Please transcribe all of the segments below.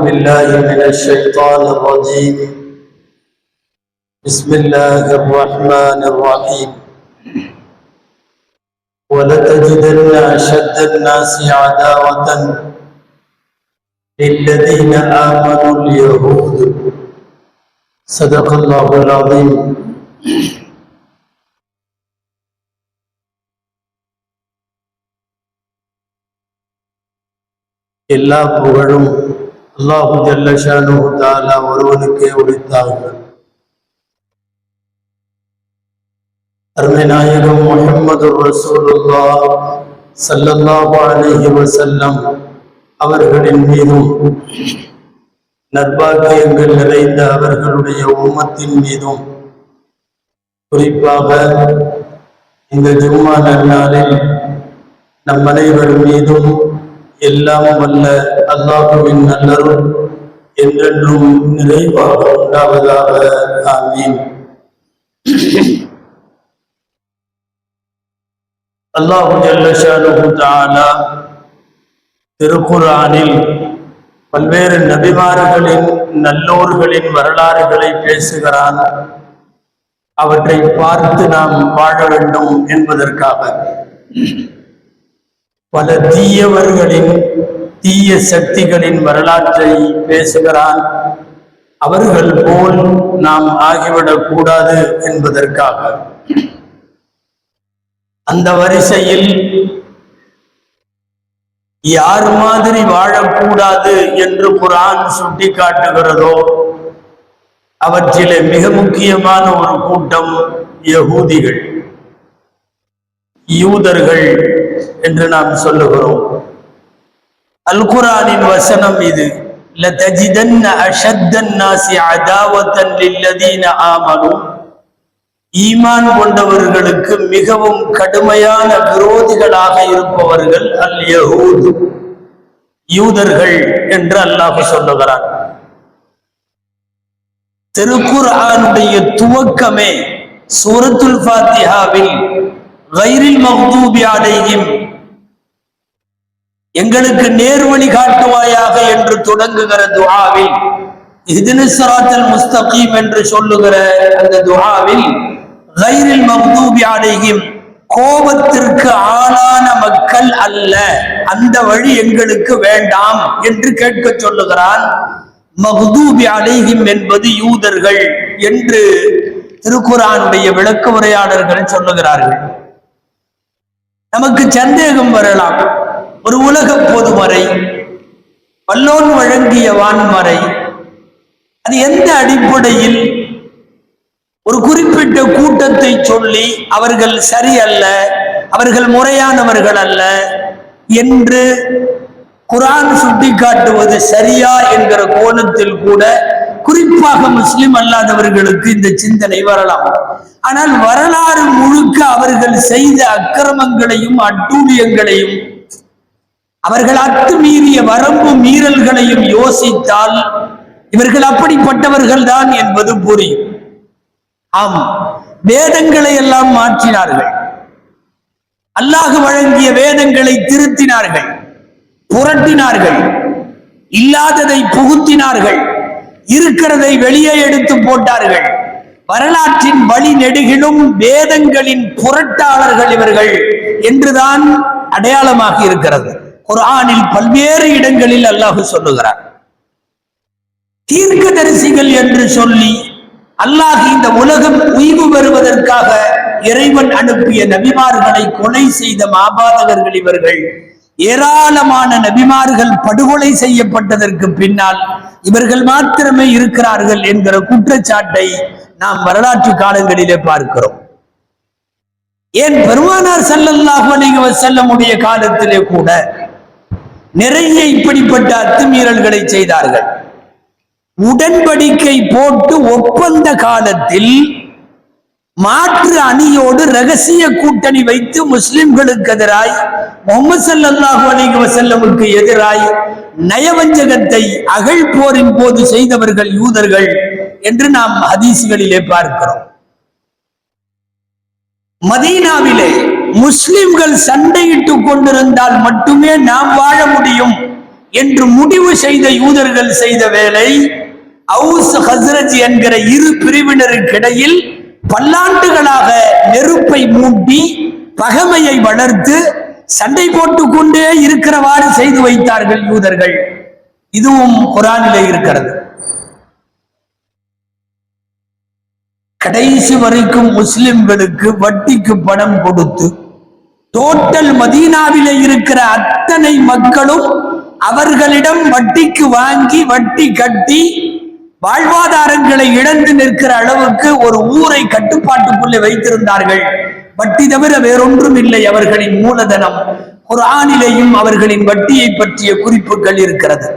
بالله من الشيطان الرجيم بسم الله الرحمن الرحيم ولتجدن أشد الناس عداوة للذين آمنوا اليهود صدق الله العظيم எல்லா புகழும் அல்லாஹு ஜல்லஷானு தாலா ஒருவனுக்கே ஒழித்தார்கள் அருமை நாயகம் முகமது ரசூலுல்லா சல்லல்லாஹு அலைஹி வஸல்லம் அவர்களின் மீதும் நற்பாக்கியங்கள் நிறைந்த அவர்களுடைய உம்மத்தின் மீதும் குறிப்பாக இந்த ஜும்மா நன்னாளில் நம் அனைவர் மீதும் எல்லாம் வல்ல அல்லாஹுவின் நல்லரும் என்றென்றும் நிறைவாக உண்டாவதாக ஆமீன் அல்லாஹு பல்வேறு நபிமார்களின் நல்லோர்களின் வரலாறுகளை பேசுகிறான் அவற்றை பார்த்து நாம் வாழ வேண்டும் என்பதற்காக பல தீயவர்களின் தீய சக்திகளின் வரலாற்றை பேசுகிறான். அவர்கள் போல் நாம் ஆகிவிடக் கூடாது என்பதற்காக. அந்த வரிசையில் யார் மாதிரி வாழக்கூடாது என்று குரான் சுட்டி காட்டுகிறதோ அவற்றிலே மிக முக்கியமான ஒரு கூட்டம் யகூதிகள். யூதர்கள் என்று நாம் சொல்லுகிறோம் அல் குரானின் வசனம் இது لَتَجِدَنَّ أَشَدَّ النَّاسِ عَدَاوَةً لِلَّذِينَ آمَنُوا ஈமான் கொண்டவர்களுக்கு மிகவும் கடுமையான விரோதிகளாக இருப்பவர்கள் அல் யஹூத் யூதர்கள் என்று அல்லாஹ் சொல்லுகிறான் திருக்குர்ஆனுடைய துவக்கமே சூரத்துல் ஃபாத்திஹாவில் கைரில் மஹ்தூபி அடையும் எங்களுக்கு நேர்வழி காட்டுவாயாக என்று தொடங்குகிற துஹாவில் இதுனிசராத்தில் முஸ்தகீம் என்று சொல்லுகிற அந்த துஹாவில் கைரில் மஹ்தூபி அடையும் கோபத்திற்கு ஆளான மக்கள் அல்ல அந்த வழி எங்களுக்கு வேண்டாம் என்று கேட்க சொல்லுகிறான். மஹ்தூபி அலைஹிம் என்பது யூதர்கள் என்று திருக்குறானுடைய விளக்க உரையாளர்கள் சொல்லுகிறார்கள். நமக்கு சந்தேகம் வரலாம். ஒரு உலக பொதுமறை வல்லோன் வழங்கிய வான்மறை. அது எந்த அடிப்படையில்? ஒரு குறிப்பிட்ட கூட்டத்தை சொல்லி அவர்கள் சரியல்ல அவர்கள் முறையானவர்கள் அல்ல என்று குரான் சுட்டிக்காட்டுவது சரியா என்கிற கோணத்தில் கூட குறிப்பாக முஸ்லிம் அல்லாதவர்களுக்கு இந்த சிந்தனை வரலாம். ஆனால் வரலாறு முழுக்க அவர்கள் செய்த அக்கிரமங்களையும் அட்டூழியங்களையும் அவர்கள் அத்துமீறிய வரம்பு மீறல்களையும் யோசித்தால் இவர்கள் அப்படிப்பட்டவர்கள் தான் என்பது புரியும். ஆம் வேதங்களை எல்லாம் மாற்றினார்கள். அல்லாஹ் வழங்கிய வேதங்களை திருத்தினார்கள் புரட்டினார்கள் இல்லாததை புகுத்தினார்கள். இருக்கிறதை வெளியே எடுத்து போட்டார்கள். வரலாற்றின் வழி நெடுகிலும் வேதங்களின் புரட்டாளர்கள் இவர்கள் என்றுதான் அடையாளமாக இருக்கிறது. குர்ஆனில் பல்வேறு இடங்களில் அல்லாஹு சொல்லுகிறார். தீர்க்கதரிசிகள் என்று சொல்லி அல்லாஹ் இந்த உலகம் உய்வு பெறுவதற்காக இறைவன் அனுப்பிய நபிமார்களை கொலை செய்த மாபாதகர்கள் இவர்கள் ஏராளமான நபிமார்கள் படுகொலை செய்யப்பட்டதற்கு பின்னால் இவர்கள் மாத்திரமே இருக்கிறார்கள் என்கிற குற்றச்சாட்டை நாம் வரலாற்று காலங்களிலே பார்க்கிறோம். ஏன் பெருமானார் செல்லல்லாக செல்லமுடைய காலத்திலே கூட நிறைய இப்படிப்பட்ட அத்துமீறல்களை செய்தார்கள். உடன்படிக்கை போட்டு ஒப்பந்த காலத்தில் மாற்று அணியோடு ரகசிய கூட்டணி வைத்து முஸ்லிம்களுக்கு எதிராய் முகமது சல்லாஹு அலிக வசல்லமுக்கு எதிராய் நயவஞ்சகத்தை அகழ் போரின் போது செய்தவர்கள் யூதர்கள் என்று நாம் ஹதீசுகளிலே பார்க்கிறோம். மதீனாவிலே முஸ்லிம்கள் சண்டையிட்டுக் கொண்டிருந்தால் மட்டுமே நாம் வாழ முடியும் என்று முடிவு செய்த யூதர்கள் செய்த வேலை அவுஸ் ஹஸ்ரஜ் என்கிற இரு பிரிவினருக்கிடையில் பல்லாண்டுகளாக நெருப்பை மூட்டி பகைமையை வளர்த்து சண்டை போட்டுக் கொண்டே இருக்கிறவாறு செய்து வைத்தார்கள் யூதர்கள். இதுவும் குரானிலே இருக்கிறது. கடைசி வரைக்கும் முஸ்லிம்களுக்கு வட்டிக்கு பணம் கொடுத்து டோட்டல் மதீனாவிலே இருக்கிற அத்தனை மக்களும் அவர்களிடம் வட்டிக்கு வாங்கி வட்டி கட்டி வாழ்வாதாரங்களை இழந்து நிற்கிற அளவுக்கு ஒரு ஊரை கட்டுப்பாட்டுக்குள்ளே வைத்திருந்தார்கள். வட்டி தவிர வேறொன்றும் இல்லை அவர்களின் மூலதனம். குர்ஆனிலேயும் அவர்களின் வட்டியை பற்றிய குறிப்புகள் இருக்கிறது.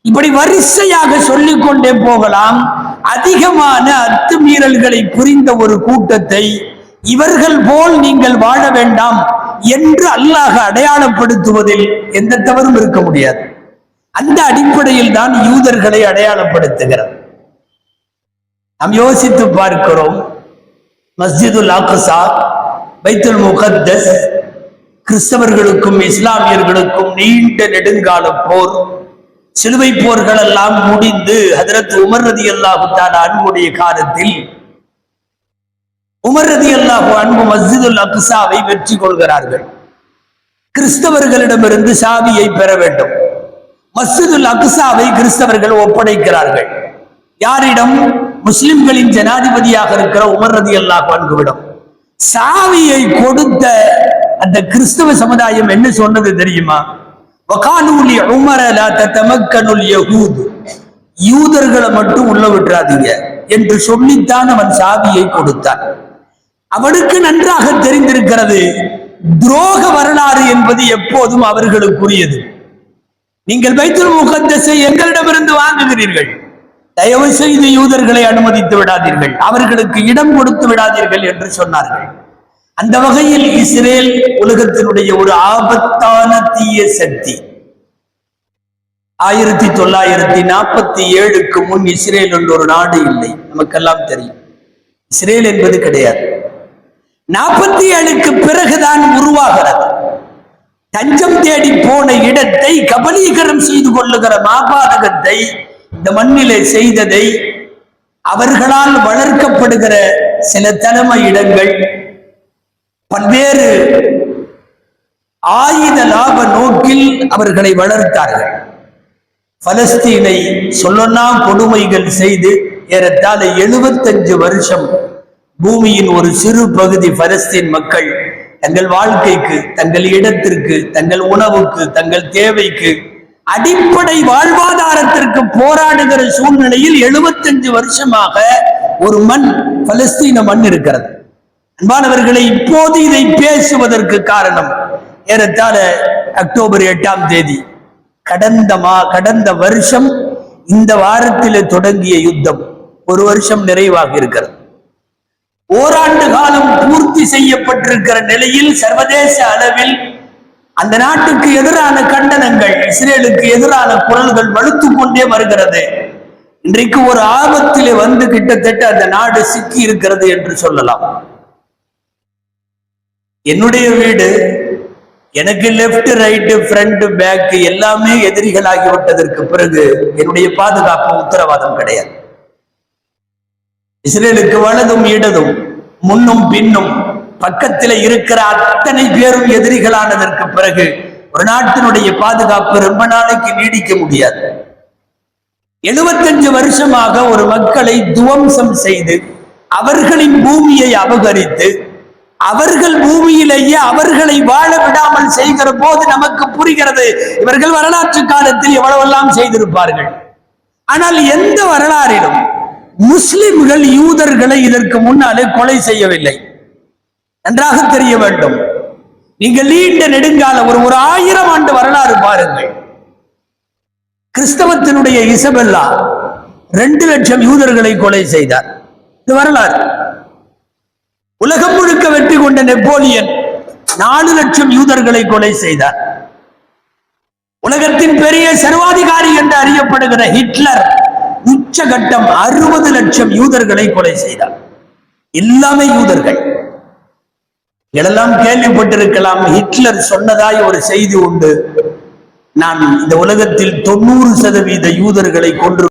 இப்படி வரிசையாக சொல்லிக் கொண்டே போகலாம். அதிகமான அத்துமீறல்களை புரிந்த ஒரு கூட்டத்தை இவர்கள் போல் நீங்கள் வாழ வேண்டாம் என்று அல்லாஹ் அடையாளப்படுத்துவதில் எந்த தவறும் இருக்க முடியாது. அந்த அடிப்படையில் தான் யூதர்களை அடையாளப்படுத்துகிறது. நாம் யோசித்து பார்க்கிறோம் மஸ்ஜிதுல் அக்ஸா பைத்துல் முகத்தஸ் கிறிஸ்தவர்களுக்கும் இஸ்லாமியர்களுக்கும் நீண்ட நெடுங்கால போர் சிலுவை போர்கள் எல்லாம் முடிந்து ஹதரத் உமர் ரதி அல்லாஹுத்தான அன்புடைய காலத்தில் உமர் ரதி அல்லாஹு அன்பு மஸ்ஜிதுல் அக்சாவை வெற்றி கொள்கிறார்கள். கிறிஸ்தவர்களிடமிருந்து சாவியை பெற வேண்டும். மஸ்ஜிதுல் அக்சாவை கிறிஸ்தவர்கள் ஒப்படைக்கிறார்கள். யாரிடம்? முஸ்லிம்களின் ஜனாதிபதியாக இருக்கிற உமர் ரதி அல்லாஹ் அன்புவிடம் சாவியை கொடுத்த அந்த கிறிஸ்தவ சமுதாயம் என்ன சொன்னது தெரியுமா? வகானூலி உமர தமக்கனுல் யகூது யூதர்களை மட்டும் உள்ள விட்டுறாதீங்க என்று சொல்லித்தான் அவன் சாவியை கொடுத்தான். அவனுக்கு நன்றாக தெரிந்திருக்கிறது துரோக வரலாறு என்பது எப்போதும் அவர்களுக்குரியது. நீங்கள் பைத்துல் முகத்தஸை எங்களிடமிருந்து வாங்குகிறீர்கள். தயவு செய்து யூதர்களை அனுமதித்து விடாதீர்கள். அவர்களுக்கு இடம் கொடுத்து விடாதீர்கள் என்று சொன்னார்கள். அந்த வகையில் இஸ்ரேல் உலகத்தினுடைய ஒரு ஆபத்தான தீய சக்தி. ஆயிரத்தி தொள்ளாயிரத்தி நாற்பத்தி ஏழுக்கு முன் இஸ்ரேல் என்ற ஒரு நாடு இல்லை. நமக்கெல்லாம் தெரியும். இஸ்ரேல் என்பது கிடையாது. நாற்பத்தி ஏழுக்கு பிறகுதான் உருவாகிறது. தஞ்சம் தேடி போன இடத்தை கபலீகரம் செய்து கொள்ளுகிற மாபாதகத்தை இந்த மண்ணிலே செய்ததை அவர்களால் வளர்க்கப்படுகிற சில தலைமை இடங்கள் பல்வேறு ஆயுத லாப நோக்கில் அவர்களை வளர்த்தார்கள். பலஸ்தீனை சொல்லனா கொடுமைகள் செய்து ஏறத்தாழ எழுபத்தஞ்சு வருஷம் பூமியின் ஒரு சிறு பகுதி பலஸ்தீன் மக்கள் தங்கள் வாழ்க்கைக்கு தங்கள் இடத்திற்கு தங்கள் உணவுக்கு தங்கள் தேவைக்கு அடிப்படை வாழ்வாதாரத்திற்கு போராடுகிற சூழ்நிலையில் எழுபத்தஞ்சு வருஷமாக ஒரு மண் பலஸ்தீன மண் இருக்கிறது. அன்பானவர்களை இப்போது இதை பேசுவதற்கு காரணம் ஏறத்தாழ அக்டோபர் எட்டாம் தேதி. கடந்த மா கடந்த வருஷம் இந்த வாரத்தில் தொடங்கிய யுத்தம். ஒரு வருஷம் நிறைவாக இருக்கிறது. ஓராண்டு காலம் பூர்த்தி செய்யப்பட்டிருக்கிற நிலையில் சர்வதேச அளவில் அந்த நாட்டுக்கு எதிரான கண்டனங்கள் இஸ்ரேலுக்கு எதிரான குரல்கள் வலுத்து கொண்டே வருகிறது. இன்றைக்கு ஒரு ஆபத்திலே வந்து கிட்டத்தட்ட அந்த நாடு சிக்கி இருக்கிறது என்று சொல்லலாம். என்னுடைய வீடு எனக்கு லெப்ட் ரைட்டு ஃப்ரண்ட் பேக் எல்லாமே எதிரிகள் ஆகிவிட்டதற்கு பிறகு என்னுடைய பாதுகாப்பு உத்தரவாதம் கிடையாது. இஸ்ரேலுக்கு வலதும் இடதும் முன்னும் பின்னும் பக்கத்தில் இருக்கிற அத்தனை பேரும் எதிரிகளானதற்கு பிறகு ஒரு நாட்டினுடைய பாதுகாப்பு ரொம்ப நாளைக்கு நீடிக்க முடியாது. எழுபத்தஞ்சு வருஷமாக ஒரு மக்களை துவம்சம் செய்து அவர்களின் பூமியை அபகரித்து அவர்கள் பூமியிலேயே அவர்களை வாழ விடாமல் செய்கிற போது நமக்கு புரிகிறது இவர்கள் வரலாற்று காலத்தில் எவ்வளவெல்லாம் செய்திருப்பார்கள். ஆனால் எந்த வரலாறிலும் முஸ்லிம்கள் யூதர்களை இதற்கு முன்னாலே கொலை செய்யவில்லை. நன்றாக தெரிய வேண்டும். நீங்கள் நீண்ட நெடுங்கால ஒரு ஒரு ஆயிரம் ஆண்டு வரலாறு பாருங்கள். கிறிஸ்தவத்தினுடைய இசபெல்லா ரெண்டு லட்சம் யூதர்களை கொலை செய்தார். இது வரலாறு. உலகம் முழுக்க வெற்றி கொண்ட நெப்போலியன் நாலு லட்சம் யூதர்களை கொலை செய்தார். உலகத்தின் பெரிய சர்வாதிகாரி என்று அறியப்படுகிற ஹிட்லர் உச்சகட்டம் அறுபது லட்சம் யூதர்களை கொலை செய்தார். எல்லாமே யூதர்கள். இதெல்லாம் கேள்விப்பட்டிருக்கலாம் ஹிட்லர் சொன்னதாய் ஒரு செய்தி உண்டு. நான் இந்த உலகத்தில் தொண்ணூறு சதவீத யூதர்களை கொன்று